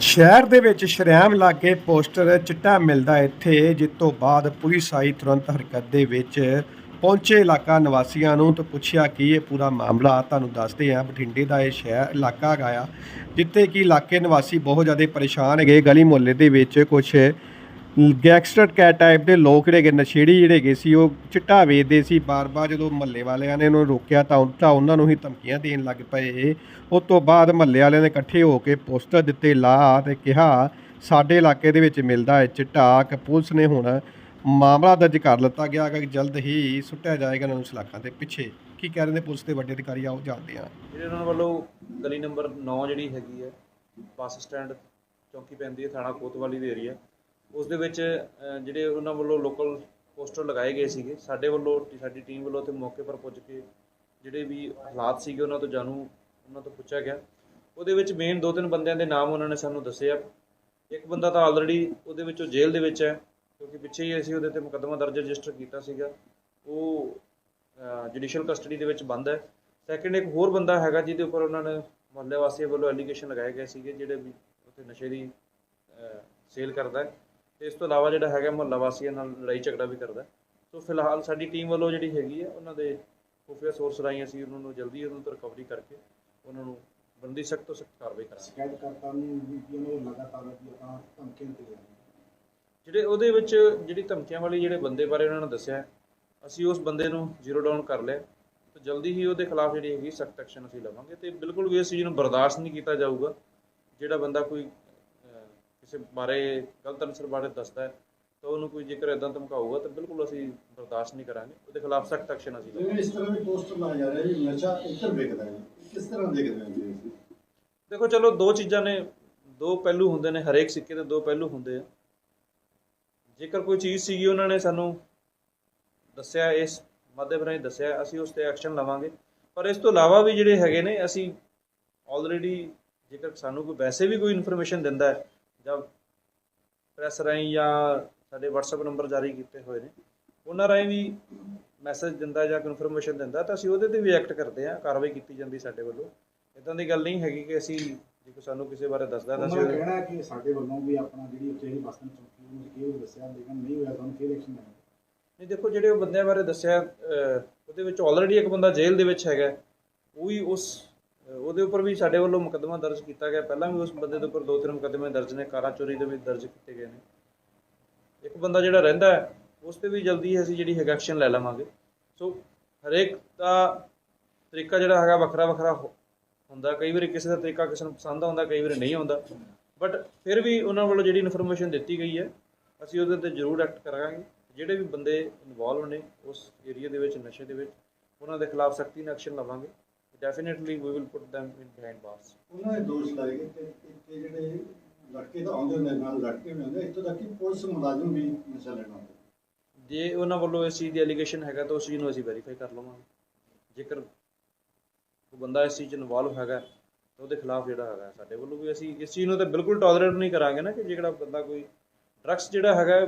ਸ਼ਹਿਰ ਦੇ ਵਿੱਚ ਸ਼ਰੇਆਮ ਲਾਗੇ ਪੋਸਟਰ ਚਿੱਟਾ ਮਿਲਦਾ ਇੱਥੇ ਜਿਸ ਤੋਂ ਬਾਅਦ ਪੁਲਿਸ ਆਈ, ਤੁਰੰਤ ਹਰਕਤ ਦੇ ਵਿੱਚ ਪਹੁੰਚੇ ਇਲਾਕਾ ਨਿਵਾਸੀਆਂ ਨੂੰ ਤਾਂ ਪੁੱਛਿਆ ਕਿ ਇਹ ਪੂਰਾ ਮਾਮਲਾ ਤੁਹਾਨੂੰ ਦੱਸਦੇ ਹਾਂ। ਬਠਿੰਡੇ ਦਾ ਇਹ ਸ਼ਹਿਰ ਇਲਾਕਾ ਹੈਗਾ ਆ, ਜਿੱਥੇ ਕਿ ਇਲਾਕੇ ਨਿਵਾਸੀ ਬਹੁਤ ਜ਼ਿਆਦਾ ਪਰੇਸ਼ਾਨ ਹੈਗੇ। ਗਲੀ ਮੁਹੱਲੇ ਦੇ ਵਿੱਚ ਕੁਝ ਗੈਂਗਸਟਰ ਕੈ ਟਾਈਪ ਦੇ ਲੋਕ ਜਿਹੜੇ ਹੈਗੇ, ਨਸ਼ੇੜੀ ਜਿਹੜੇ ਹੈਗੇ ਸੀ, ਉਹ ਚਿੱਟਾ ਵੇਚਦੇ ਸੀ। ਬਾਰ-ਬਾਰ ਜਦੋਂ ਮਹੱਲੇ ਵਾਲਿਆਂ ਨੇ ਉਹਨੂੰ ਰੋਕਿਆ ਤਾਂ ਉਲਟਾ ਉਹਨਾਂ ਨੂੰ ਹੀ ਧਮਕੀਆਂ ਦੇਣ ਲੱਗ ਪਏ। ਉਸ ਤੋਂ ਬਾਅਦ ਮਹੱਲੇ ਵਾਲਿਆਂ ਨੇ ਇਕੱਠੇ ਹੋ ਕੇ ਪੋਸਟਰ ਦਿੱਤੇ ਲਾ ਤੇ ਕਿਹਾ, ਸਾਡੇ ਇਲਾਕੇ ਦੇ ਵਿੱਚ ਮਿਲਦਾ ਹੈ ਚਿੱਟਾ। ਕਿ ਪੁਲਿਸ ਨੇ ਹੁਣ ਮਾਮਲਾ ਦਰਜ ਕਰ ਲਿੱਤਾ ਗਿਆ ਕਿ ਜਲਦ ਹੀ ਸੁੱਟਿਆ ਜਾਏਗਾ ਇਹਨਾਂ ਨੂੰ ਸਲਾਖਾਂ ਦੇ ਪਿੱਛੇ। ਕੀ ਕਹਿ ਰਹੇ ਨੇ ਪੁਲਿਸ ਦੇ ਵੱਡੇ ਅਧਿਕਾਰੀ? ਆਓ ਜਾਣਦੇ ਹਾਂ। ਜਿਹੜੇ ਉਹਨਾਂ ਵੱਲੋਂ ਗਲੀ ਨੰਬਰ 9 ਜਿਹੜੀ ਹੈਗੀ ਹੈ, ਬੱਸ ਸਟੈਂਡ ਚੌਂਕੀ ਪੈਂਦੀ ਹੈ, ਥਾਣਾ ਕੋਤਵਾਲੀ ਦੇ ਏਰੀਆ। ਉਸ ਦੇ ਵਿੱਚ ਅਹ, ਜਿਹੜੇ ਉਹਨਾਂ ਵੱਲੋਂ ਲੋਕਲ ਪੋਸਟਰ ਲਗਾਏ ਗਏ ਸੀਗੇ ਸਾਡੇ ਵੱਲੋਂ ਸਾਡੀ ਟੀਮ ਵੱਲੋਂ ਉੱਥੇ ਮੌਕੇ ਪਰ ਪੁੱਜ ਕੇ ਜਿਹੜੇ ਵੀ ਹਾਲਾਤ ਸੀਗੇ ਉਹਨਾਂ ਤੋਂ ਜਾਣੂ ਉਹਨਾਂ ਤੋਂ ਪੁੱਛਿਆ ਗਿਆ। ਉਹਦੇ ਵਿੱਚ ਮੇਨ ਦੋ ਤਿੰਨ ਬੰਦਿਆਂ ਦੇ ਨਾਮ ਉਹਨਾਂ ਨੇ ਸਾਨੂੰ ਦੱਸੇ ਆ। ਇੱਕ ਬੰਦਾ ਤਾਂ ਆਲਰੇਡੀ ਉਹਦੇ ਵਿੱਚੋਂ ਜੇਲ੍ਹ ਦੇ ਵਿੱਚ ਹੈ ਕਿਉਂਕਿ ਪਿੱਛੇ ਹੀ ਅਸੀਂ ਉਹਦੇ ਤੇ ਮੁਕੱਦਮਾ ਦਰਜ ਰਜਿਸਟਰ ਕੀਤਾ ਸੀਗਾ। ਉਹ ਜੁਡੀਸ਼ੀਅਲ ਕਸਟਡੀ ਦੇ ਵਿੱਚ ਬੰਦ ਹੈ। ਸੈਕਿੰਡ ਇੱਕ ਹੋਰ ਬੰਦਾ ਹੈਗਾ ਜਿਹਦੇ ਉੱਪਰ ਉਹਨਾਂ ਨੇ ਮੁਹੱਲੇ ਵਾਸੀਆਂ ਵੱਲੋਂ ਐਲੀਗੇਸ਼ਨ ਲਗਾਏ ਗਏ ਸੀਗੇ ਜਿਹੜੇ ਵੀ ਉੱਥੇ ਨਸ਼ੇ ਦੀ ਸੇਲ ਕਰਦਾ ਹੈ। ਇਸ ਤੋਂ ਇਲਾਵਾ ਜਿਹੜਾ ਹੈਗਾ ਮੁਹੱਲਾ ਵਾਸੀਆਂ ਨਾਲ ਲੜਾਈ ਝਗੜਾ ਵੀ ਕਰਦਾ। ਸੋ ਫਿਲਹਾਲ ਸਾਡੀ ਟੀਮ ਵੱਲੋਂ ਜਿਹੜੀ ਹੈਗੀ ਹੈ ਉਹਨਾਂ ਦੇ ਖੁਫੀਆ ਸੋਰਸ ਰਾਹੀਂ ਅਸੀਂ ਉਹਨਾਂ ਨੂੰ ਜਲਦੀ ਉਹਨਾਂ ਤੋਂ ਰਿਕਵਰੀ ਕਰਕੇ ਉਹਨਾਂ ਨੂੰ ਬੰਦੀ ਸਖਤ ਤੋਂ ਸਖਤ ਕਾਰਵਾਈ ਕਰਾਂਗੇ। ਸ਼ਿਕਾਇਤਕਰਤਾ ਨੂੰ ਵੀ ਕਿ ਉਹਨਾਂ ਨੂੰ ਲਗਾਤਾਰ ਵੀ ਆਪਾਂ ਧਮਕੀਆਂ ਦੇ ਜਿਹੜੇ ਉਹਦੇ ਵਿੱਚ ਜਿਹੜੀ ਧਮਕੀਆਂ ਵਾਲੀ ਜਿਹੜੇ ਬੰਦੇ ਬਾਰੇ ਉਹਨਾਂ ਨੇ ਦੱਸਿਆ ਅਸੀਂ ਉਸ ਬੰਦੇ ਨੂੰ ਜ਼ੀਰੋ ਡਾਊਨ ਕਰ ਲਿਆ ਤੇ ਜਲਦੀ ਹੀ ਉਹਦੇ ਖਿਲਾਫ ਜਿਹੜੀ ਹੈਗੀ ਸਖਤ ਐਕਸ਼ਨ ਅਸੀਂ ਲਵਾਂਗੇ ਤੇ ਬਿਲਕੁਲ ਵੀ ਇਸ ਚੀਜ਼ ਨੂੰ ਬਰਦਾਸ਼ਤ ਨਹੀਂ ਕੀਤਾ ਜਾਊਗਾ। ਜਿਹੜਾ ਬੰਦਾ ਕੋਈ ਕਿਸੇ ਬਾਰੇ ਗਲਤ ਅਨਸਰ ਬਾਰੇ ਦੱਸਦਾ ਹੈ ਤਾਂ ਉਹਨੂੰ ਕੋਈ ਜੇਕਰ ਇਦਾਂ ਧਮਕਾਊਗਾ ਤਾਂ ਬਿਲਕੁਲ ਅਸੀਂ ਬਰਦਾਸ਼ਤ ਨਹੀਂ ਕਰਾਂਗੇ ਉਹਦੇ ਖਿਲਾਫ ਸਖਤ ਐਕਸ਼ਨ ਅਸੀਂ ਲਵਾਂਗੇ ਇਸ ਤਰ੍ਹਾਂ ਦੇ ਪੋਸਟਰ ਲਾਇਆ ਜਾ ਰਿਹਾ ਜੀ ਨਸ਼ਾ ਇੱਧਰ ਵਿਕਦਾ ਹੈ ਕਿਸ ਤਰ੍ਹਾਂ ਦੇਖਦੇ ਹੋ ਜੀ? ਦੇਖੋ ਚਲੋ ਦੋ ਚੀਜ਼ਾਂ ਨੇ ਦੋ ਪਹਿਲੂ ਹੁੰਦੇ ਨੇ ਹਰੇਕ ਸਿੱਕੇ ਦੇ ਦੋ ਪਹਿਲੂ ਹੁੰਦੇ ਆ ਜੇਕਰ ਕੋਈ ਚੀਜ਼ ਸੀਗੀ ਉਹਨਾਂ ਨੇ ਸਾਨੂੰ ਦੱਸਿਆ ਇਸ ਮਾਧਿਅਮ ਰਾਹੀਂ ਦੱਸਿਆ ਅਸੀਂ ਉਸ ਤੇ ਐਕਸ਼ਨ ਲਵਾਂਗੇ ਪਰ ਇਸ ਤੋਂ ਇਲਾਵਾ ਵੀ ਜਿਹੜੇ ਹੈਗੇ ਨੇ ਅਸੀਂ ਆਲਰੇਡੀ ਜੇਕਰ ਸਾਨੂੰ ਕੋਈ ਵੈਸੇ ਵੀ ਕੋਈ ਇਨਫੋਰਮੇਸ਼ਨ ਦਿੰਦਾ ਹੈ ਜਾਂ ਪ੍ਰੈਸ ਰਾਹੀਂ ਜਾਂ ਸਾਡੇ WhatsApp ਨੰਬਰ ਜਾਰੀ ਕੀਤੇ ਹੋਏ ਨੇ ਉਹਨਾਂ ਰਾਹੀਂ ਵੀ ਮੈਸੇਜ ਦਿੰਦਾ ਜਾਂ ਇਨਫੋਰਮੇਸ਼ਨ ਦਿੰਦਾ ਤਾਂ ਅਸੀਂ ਉਹਦੇ ਤੇ ਵੀ ਐਕਟ ਕਰਦੇ ਹਾਂ ਕਾਰਵਾਈ ਕੀਤੀ ਜਾਂਦੀ ਸਾਡੇ ਵੱਲੋਂ। ਇਦਾਂ ਦੀ ਗੱਲ ਨਹੀਂ ਹੈਗੀ ਕਿ ਅਸੀਂ ਜੇ ਕੋਈ ਸਾਨੂੰ ਕਿਸੇ ਬਾਰੇ ਦੱਸਦਾ ਤਾਂ ਅਸੀਂ ਕਹਿਣਾ ਹੈ ਕਿ ਸਾਡੇ ਵੱਲੋਂ ਵੀ ਆਪਣਾ ਜਿਹੜੀ ਉੱਥੇ ਜਿਹੜੀ ਬੱਸ ਸਟੈਂਡ ਚੌਕੀ ਉਹਨੂੰ ਕਿਹਾ ਦੱਸਿਆ ਲੇਕਿਨ ਨਹੀਂ ਹੋਇਆ ਤੁਹਾਨੂੰ ਫਿਰ ਐਕਸ਼ਨ ਲੈਣਾ। ਨਹੀਂ ਦੇਖੋ ਜਿਹੜੇ ਉਹ ਬੰਦਿਆਂ ਬਾਰੇ ਦੱਸਿਆ ਉਹਦੇ ਵਿੱਚ ਆਲਰੇਡੀ ਇੱਕ ਬੰਦਾ ਜੇਲ੍ਹ ਦੇ ਵਿੱਚ ਹੈਗਾ ਉਹ ਵੀ ਉਸ ਉਹਦੇ ਉੱਪਰ ਵੀ ਸਾਡੇ ਵੱਲੋਂ ਮੁਕੱਦਮਾ ਦਰਜ ਕੀਤਾ ਗਿਆ। ਪਹਿਲਾਂ ਵੀ ਉਸ ਬੰਦੇ ਦੇ ਉੱਪਰ ਦੋ ਤਿੰਨ ਮੁਕੱਦਮੇ ਦਰਜ ਨੇ ਕਾਰਾਂ ਚੋਰੀ ਦੇ ਵੀ ਦਰਜ ਕੀਤੇ ਗਏ ਨੇ। ਇੱਕ ਬੰਦਾ ਜਿਹੜਾ ਰਹਿੰਦਾ ਹੈ, ਉਸ ਤੇ ਵੀ ਜਲਦੀ ਅਸੀਂ ਜਿਹੜੀ ਹੈਗਾ ਐਕਸ਼ਨ ਲੈ ਲਵਾਂਗੇ। ਸੋ ਹਰੇਕ ਦਾ ਤਰੀਕਾ ਜਿਹੜਾ ਹੈਗਾ ਵੱਖਰਾ ਵੱਖਰਾ ਹੁੰਦਾ। ਕਈ ਵਾਰੀ ਕਿਸੇ ਦਾ ਤਰੀਕਾ ਕਿਸੇ ਨੂੰ ਪਸੰਦ ਆਉਂਦਾ, ਕਈ ਵਾਰੀ ਨਹੀਂ ਆਉਂਦਾ। ਬਟ ਫਿਰ ਵੀ ਉਹਨਾਂ ਵੱਲੋਂ ਜਿਹੜੀ ਇਨਫੋਰਮੇਸ਼ਨ ਦਿੱਤੀ ਗਈ ਹੈ, ਅਸੀਂ ਉਹਦੇ ਤੇ ਜ਼ਰੂਰ ਐਕਟ ਕਰਾਂਗੇ। ਜਿਹੜੇ ਵੀ ਬੰਦੇ ਇਨਵੋਲਵ ਨੇ ਉਸ ਏਰੀਆ ਦੇ ਵਿੱਚ, ਨਸ਼ੇ ਦੇ ਵਿੱਚ, ਉਹਨਾਂ ਦੇ ਖਿਲਾਫ ਸਖਤੀ ਨਾਲ ਐਕਸ਼ਨ ਲਵਾਂਗੇ। Definitely we will put them in behind bars ਉਹਨਾਂ ਦੇ ਦੋਸ਼ ਲਾਏ ਗਏ ਕਿ ਜਿਹੜੇ ਲੜਕੇ ਤਾਂ ਆਉਂਦੇ ਹੁੰਦੇ ਨਾਲ ਲੜਕੇ ਵੀ ਆਉਂਦੇ ਇੱਥੋਂ ਤੱਕ ਕਿ ਪੁਲਿਸ ਮੁਲਾਜ਼ਮ ਵੀ ਨਸ਼ਾ ਲੈਣ ਆਉਂਦੇ। ਜੇ ਉਹਨਾਂ ਵੱਲੋਂ ਇਸ ਚੀਜ਼ ਦੀ ਐਲੀਗੇਸ਼ਨ ਹੈਗਾ ਤਾਂ ਉਸ ਚੀਜ਼ ਨੂੰ ਅਸੀਂ ਵੈਰੀਫਾਈ ਕਰ ਲਵਾਂਗੇ। ਜੇਕਰ ਉਹ ਬੰਦਾ ਇਸ ਚੀਜ਼ 'ਚ ਇਨਵੋਲਵ ਹੈਗਾ ਤਾਂ ਉਹਦੇ ਖਿਲਾਫ ਜਿਹੜਾ ਹੈਗਾ ਸਾਡੇ ਵੱਲੋਂ ਵੀ ਅਸੀਂ ਇਸ ਚੀਜ਼ ਨੂੰ ਤਾਂ ਬਿਲਕੁਲ ਟੋਲਰੇਟ ਨਹੀਂ ਕਰਾਂਗੇ ਨਾ ਕਿ ਜਿਹੜਾ ਬੰਦਾ ਕੋਈ ਡਰੱਗਸ ਜਿਹੜਾ ਹੈਗਾ